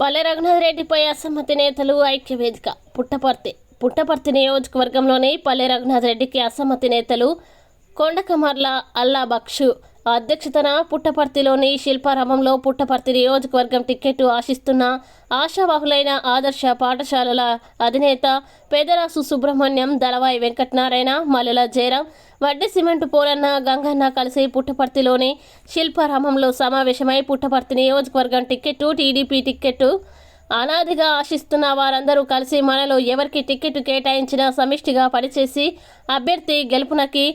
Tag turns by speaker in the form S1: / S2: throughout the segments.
S1: పల్లె రఘునాథ్ రెడ్డిపై అసమ్మతి నేతలు ఐక్యవేదిక. పుట్టపర్తి పుట్టపర్తి నియోజకవర్గంలోని పల్లె రఘునాథ్ రెడ్డికి అసమ్మతి నేతలు కొండకమర్ల అల్లా బక్షు అధ్యక్షతన పుట్టపర్తిలోని శిల్పారామంలో పుట్టపర్తి నియోజకవర్గం టికెట్ ఆశిస్తున్న ఆశావాహులైన ఆదర్శ పాఠశాలల అధినేత పెదరాసు సుబ్రహ్మణ్యం దళవాయి వెంకటనారాయణ మల్లెల జయరాం వడ్డీ సిమెంట్ పోలన్న గంగన్న కలిసి పుట్టపర్తిలోని శిల్పారామంలో సమావేశమై పుట్టపర్తి నియోజకవర్గం టికెట్ టీడీపీ టికెట్ అనాదిగా ఆశిస్తున్న వారందరూ కలిసి మనలో ఎవరికి టికెట్ కేటాయించినా సమిష్టిగా పనిచేసి అభ్యర్థి గెలుపునకి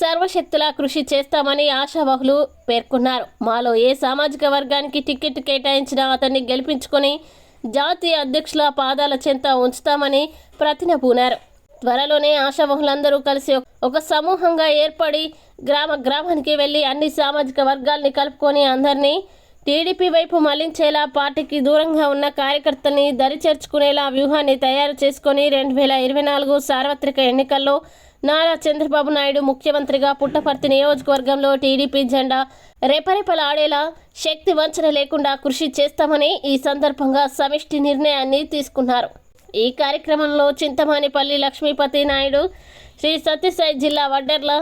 S1: సర్వశక్తులా కృషి చేస్తామని ఆశావాహులు పేర్కొన్నారు. మాలో ఏ సామాజిక వర్గానికి టికెట్ కేటాయించినా అతన్ని గెలిపించుకొని జాతీయ అధ్యక్షుల పాదాల చెంత ఉంచుతామని ప్రతినపూనారు. త్వరలోనే ఆశావాహులందరూ కలిసి ఒక సమూహంగా ఏర్పడి గ్రామ గ్రామానికి వెళ్ళి అన్ని సామాజిక వర్గాల్ని కలుపుకొని అందరినీ టీడీపీ వైపు మళ్ళించేలా పార్టీకి దూరంగా ఉన్న కార్యకర్తల్ని దరి చేర్చుకునేలా వ్యూహాన్ని తయారు చేసుకొని రెండు వేల ఇరవై నాలుగు సార్వత్రిక ఎన్నికల్లో నారా చంద్రబాబు నాయుడు ముఖ్యమంత్రిగా పుట్టపర్తి నియోజకవర్గంలో టీడీపీ జెండా రెపరెపలాడేలా శక్తి వంచన లేకుండా కృషి చేస్తామని ఈ సందర్భంగా సమిష్టి నిర్ణయాన్ని తీసుకున్నారు. ఈ కార్యక్రమంలో చింతమానిపల్లి లక్ష్మీపతి నాయుడు శ్రీ సత్యసాయి జిల్లా వడ్డర్ల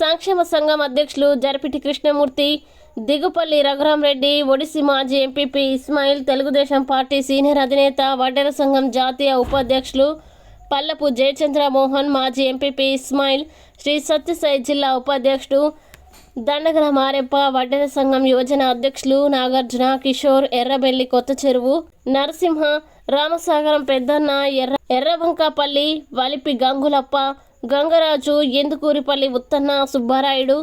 S1: సంక్షేమ సంఘం అధ్యక్షులు జరిపిటి కృష్ణమూర్తి దిగుపల్లి రఘురామరెడ్డి ఒడిసి మాజీ MPP Ismail Telugu Desam party senior అధినేత వడ్డెర సంఘం జాతీయ ఉపాధ్యక్షులు పల్లపు జయచంద్రమోహన్ మాజీ ఎంపీపీ ఇస్మాయిల్ శ్రీ సత్యసాయి జిల్లా ఉపాధ్యక్షుడు దండగల మారెప్ప వడ్డెర సంఘం యువజన అధ్యక్షులు నాగార్జున కిషోర్ ఎర్రబెల్లి కొత్త చెరువు నరసింహ రామసాగరం పెద్దన్న ఎర్ర ఎర్రబంకాపల్లి వలిపి గంగులప్ప గంగరాజు ఎందుకూరిపల్లి ఉత్తన్న సుబ్బారాయుడు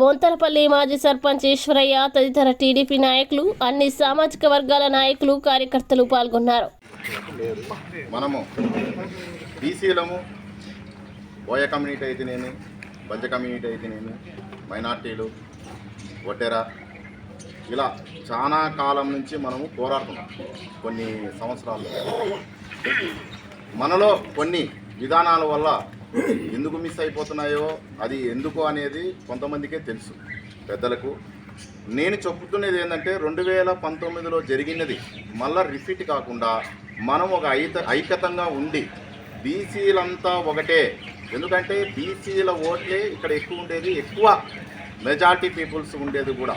S1: బొంతలపల్లి మాజీ సర్పంచ్ ఈశ్వరయ్య తదితర టీడీపీ నాయకులు అన్ని సామాజిక వర్గాల నాయకులు కార్యకర్తలు పాల్గొన్నారు.
S2: మనము బీసీలము బోయ కమ్యూనిటీ అయితేనేమి బంజ కమ్యూనిటీ అయితేనేమి మైనార్టీలు ఒడ్డెర ఇలా చాలా కాలం నుంచి మనము పోరాడుతున్నాం కొన్ని సంవత్సరాలు. మనలో కొన్ని విధానాల వల్ల ఎందుకు మిస్ అయిపోతున్నాయో అది ఎందుకు అనేది కొంతమందికే తెలుసు. పెద్దలకు నేను చెప్పుతున్నది ఏంటంటే రెండు వేల పంతొమ్మిదిలో జరిగినది మళ్ళీ రిపీట్ కాకుండా మనం ఒక ఐత ఐకతంగా ఉండి బీసీలంతా ఒకటే. ఎందుకంటే బీసీల ఓట్లే ఇక్కడ ఎక్కువ ఉండేది ఎక్కువ మెజార్టీ పీపుల్స్ ఉండేది కూడా.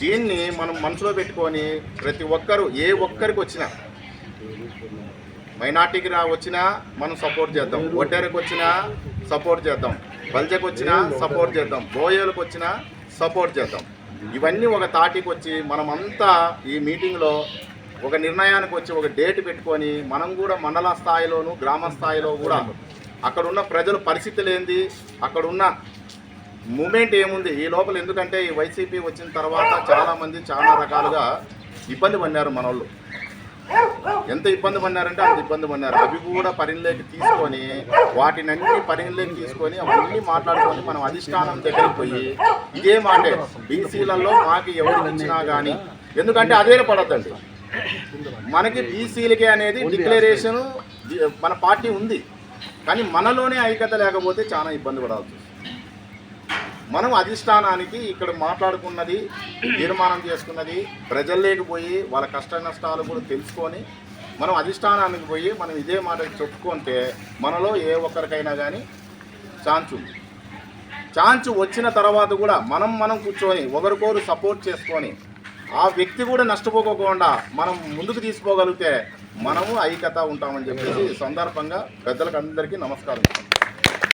S2: దీన్ని మనం మనసులో పెట్టుకొని ప్రతి ఒక్కరు ఏ ఒక్కరికి వచ్చినా మైనార్టీకి రా వచ్చినా మనం సపోర్ట్ చేద్దాం. ఒడ్డేరకు వచ్చినా సపోర్ట్ చేద్దాం. బల్జకు వచ్చినా సపోర్ట్ చేద్దాం. బోయోలకు వచ్చినా సపోర్ట్ చేద్దాం. ఇవన్నీ ఒక తాటికి వచ్చి మనమంతా ఈ మీటింగ్లో ఒక నిర్ణయానికి వచ్చి ఒక డేట్ పెట్టుకొని మనం కూడా మండల స్థాయిలోను గ్రామ స్థాయిలో కూడా అక్కడున్న ప్రజల పరిస్థితులు ఏంది అక్కడున్న మూమెంట్ ఏముంది ఈ లోపల ఎందుకంటే ఈ వైసీపీ వచ్చిన తర్వాత చాలామంది చాలా రకాలుగా ఇబ్బంది పడినారు మన ఎంత ఇబ్బంది పడినారంటే అంత ఇబ్బంది పడినారు. అవి కూడా పరిణిలోకి తీసుకొని వాటిని అన్ని తీసుకొని అవన్నీ మాట్లాడుకొని మనం అధిష్టానం దగ్గరికి పోయి ఇదే మాటే బీసీలలో మాకు ఎవరికి ఇచ్చినా కానీ ఎందుకంటే అదే పడద్దండి. మనకి బీసీలకే అనేది డిక్లరేషన్ మన పార్టీ ఉంది. కానీ మనలోనే ఐక్యత లేకపోతే చాలా ఇబ్బంది పడాల్సి మనం అధిష్టానానికి ఇక్కడ మాట్లాడుకున్నది తీర్మానం చేసుకున్నది ప్రజల్లోకి పోయి వాళ్ళ కష్ట నష్టాలు కూడా తెలుసుకొని మనం అధిష్టానానికి పోయి మనం ఇదే మాట చెప్పుకుంటే మనలో ఏ ఒక్కరికైనా కానీ ఛాన్స్ ఉంది. ఛాన్స్ వచ్చిన తర్వాత కూడా మనం మనం కూర్చొని ఒకరికొకరు సపోర్ట్ చేసుకొని ఆ వ్యక్తి కూడా నష్టపోకోకుండా మనం ముందుకు తీసుకోగలిగితే మనము ఐక్యత ఉంటామని చెప్పేసి ఈ సందర్భంగా పెద్దలకు అందరికీ నమస్కారం.